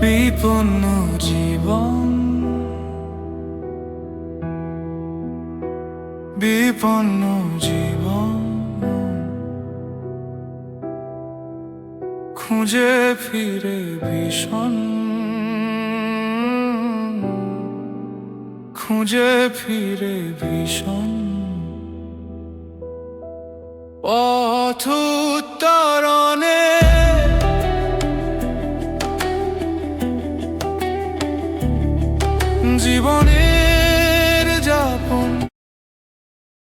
বিপন্ন জীবন। বিপন্ন জীবন। খুঁজে ফিরে ভীষণ। খুঁজে ফিরে ভীষণ। পথ উত্তর জীবনে